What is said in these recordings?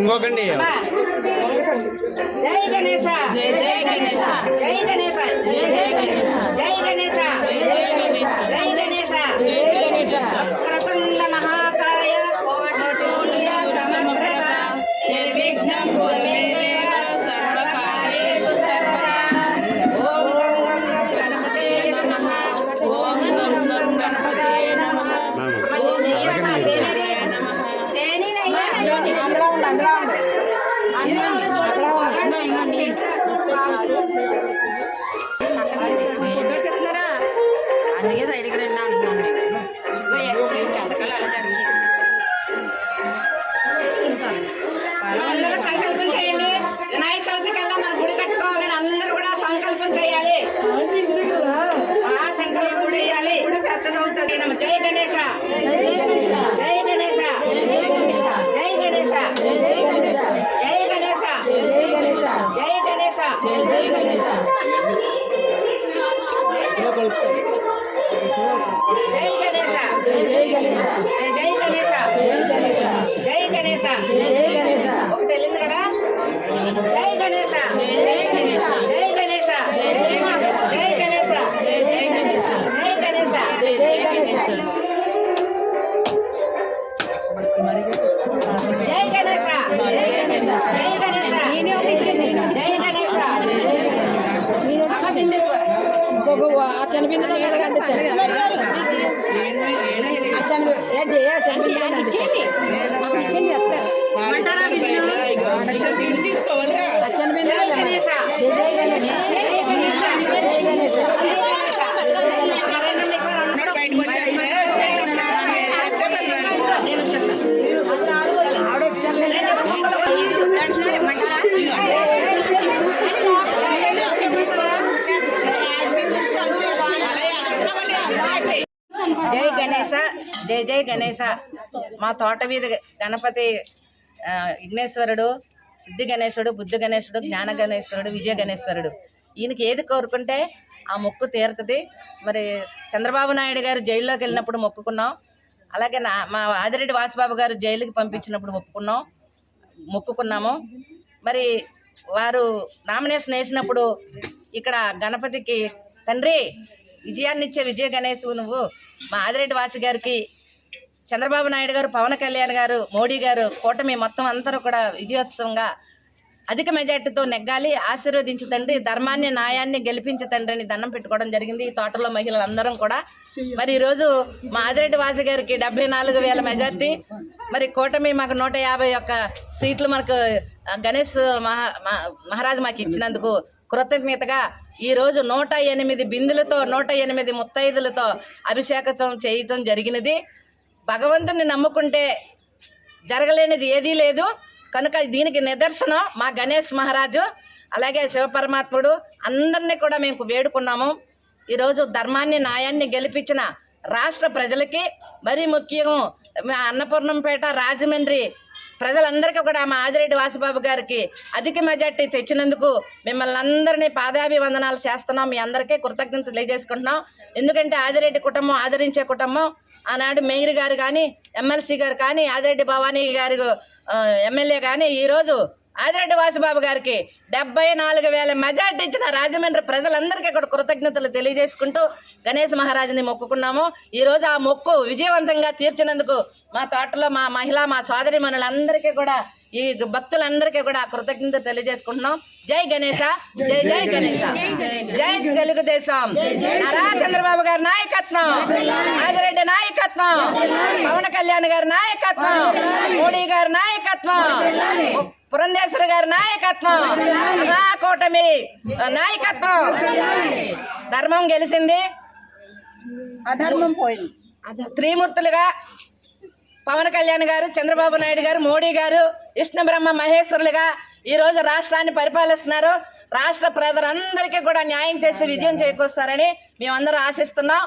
ఇంకొకండి జై గణేశ. జై జై గణేశ. జై గణేశ. జై జై గణేశ. జై గణేశ. జై జై గణేశ జై గణేశ. జై గణేశ. అందుకే సైడ్కి రండి అంటున్నాను. అందరూ సంకల్పం చేయండి. వినాయక చవితి కల్లా మన గుడి కట్టుకోవాలని అందరూ కూడా సంకల్పం చేయాలి. ఆ సంకల్పం చేయాలి. గుడి పెద్దగా అవుతుంది జై గణేశ జై గణేశ జై గణేశ జై జై గణేశ జై జై గణేశ జై గణేశ జై గణేశ జై గణేశ ఒకటి వెళ్ళింది కదా జై గణేశ జై గణేశ జై గణేశ జై జై గణేశ జై గణేశ జై జై గణేశ జై గణేశ జై జై గణేశ జై గణేశ జై గణేశ జై గణేశ నేనే ఒప్పించండి జై గణేశ జై జై గణేశ చనిపోయింది చనిపోయింది జై జై గణేశ. మా తోట మీద గణపతి విఘ్నేశ్వరుడు సిద్ధి గణేశుడు బుద్ధి గణేశుడు జ్ఞాన గణేశ్వరుడు విజయ గణేశ్వరుడు. ఈయనకి ఏది కోరుకుంటే ఆ మొక్కు తీరుతుంది. మరి చంద్రబాబు నాయుడు గారు జైల్లోకి వెళ్ళినప్పుడు మొక్కుకున్నాం. అలాగే నా మా ఆదిరెడ్డి వాసుబాబు గారు జైలుకి పంపించినప్పుడు ఒప్పుకున్నాం మొక్కుకున్నాము. మరి వారు నామినేషన్ వేసినప్పుడు ఇక్కడ గణపతికి తండ్రి విజయాన్నిచ్చే విజయ గణేష్ నువ్వు. మా ఆదిరెడ్డి వాసి గారికి చంద్రబాబు నాయుడు గారు పవన్ కళ్యాణ్ గారు మోడీ గారు కూటమి మొత్తం అందరూ కూడా విజయోత్సవంగా అధిక మెజార్టీతో నెగ్గాలి ఆశీర్వదించు తండ్రి ధర్మాన్ని న్యాయాన్ని గెలిపించు తండ్రి అని దండం పెట్టుకోవడం జరిగింది ఈ తోటలో మహిళలందరం కూడా. మరి ఈరోజు మా ఆదిరెడ్డి వాసు గారికి డెబ్బై నాలుగు వేల మెజార్టీ. మరి కూటమి మాకు నూట యాభై ఒక్క సీట్లు మనకు గణేష్ మహా మహా- మహారాజు మాకు ఇచ్చినందుకు కృతజ్ఞతగా ఈ రోజు నూట ఎనిమిది బిందులతో నూట ఎనిమిది ముత్తైదులతో అభిషేకం చేయటం జరిగినది. భగవంతుని నమ్ముకుంటే జరగలేనిది ఏదీ లేదు. కనుక దీనికి నిదర్శనం మా గణేష్ మహారాజు అలాగే శివపరమాత్ముడు అందరినీ కూడా మేము వేడుకున్నాము. ఈరోజు ధర్మాన్ని న్యాయాన్ని గెలిపించిన రాష్ట్ర ప్రజలకి మరీ ముఖ్యం మా అన్నపూర్ణంపేట రాజమండ్రి ప్రజలందరికీ కూడా మా ఆదిరెడ్డి వాసుబాబు గారికి అధిక మెజార్టీ తెచ్చినందుకు మిమ్మల్ని అందరినీ పాదాభివందనాలు చేస్తున్నాం. మీ అందరికీ కృతజ్ఞత తెలియజేసుకుంటున్నాం. ఎందుకంటే ఆదిరెడ్డి కుటుంబం ఆదరించే కుటుంబం. ఆనాడు మేయర్ గారు కానీ ఎమ్మెల్సీ గారు కానీ ఆదిరెడ్డి భవానీ గారు ఎమ్మెల్యే కానీ ఈరోజు ఆదిరెడ్డి వాసుబాబు గారికి డెబ్బై నాలుగు వేల మెజార్టీ ఇచ్చిన రాజమండ్రి ప్రజలందరికీ కూడా కృతజ్ఞతలు తెలియజేసుకుంటూ గణేష్ మహారాజుని మొక్కుకున్నాము. ఈ రోజు ఆ మొక్కు విజయవంతంగా తీర్చినందుకు మా తోటలో మా మహిళ మా సోదరి మనులందరికీ కూడా ఈ భక్తులందరికీ కూడా కృతజ్ఞత తెలియజేసుకుంటున్నాం. జై గణేష జై జై గణేష. జై తెలుగుదేశం. నారా చంద్రబాబు గారి నాయకత్వం. ఆదిరెడ్డి నాయకత్వం. పవన్ కళ్యాణ్ గారి నాయకత్వం. మోడీ గారి నాయకత్వం. పురంధేశ్వరి గారి నాయకత్వం. కూటమి. నాయకత్వం. ధర్మం గెలిచింది. అధర్మం పోయింది. త్రిమూర్తులుగా పవన్ కళ్యాణ్ గారు చంద్రబాబు నాయుడు గారు మోడీ గారు విష్ణు బ్రహ్మ మహేశ్వరులుగా ఈ రోజు రాష్ట్రాన్ని పరిపాలిస్తున్నారు. రాష్ట్ర ప్రజలందరికీ కూడా న్యాయం చేసి విజయం చేకూరుస్తారని మేమందరం ఆశిస్తున్నాం.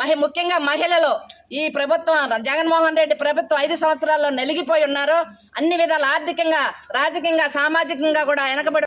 మహి ముఖ్యంగా మహిళలు ఈ ప్రభుత్వం జగన్మోహన్ రెడ్డి ప్రభుత్వం ఐదు సంవత్సరాల్లో నలిగిపోయి ఉన్నారు. అన్ని విధాలు ఆర్థికంగా రాజకీయంగా సామాజికంగా కూడా వెనకబడి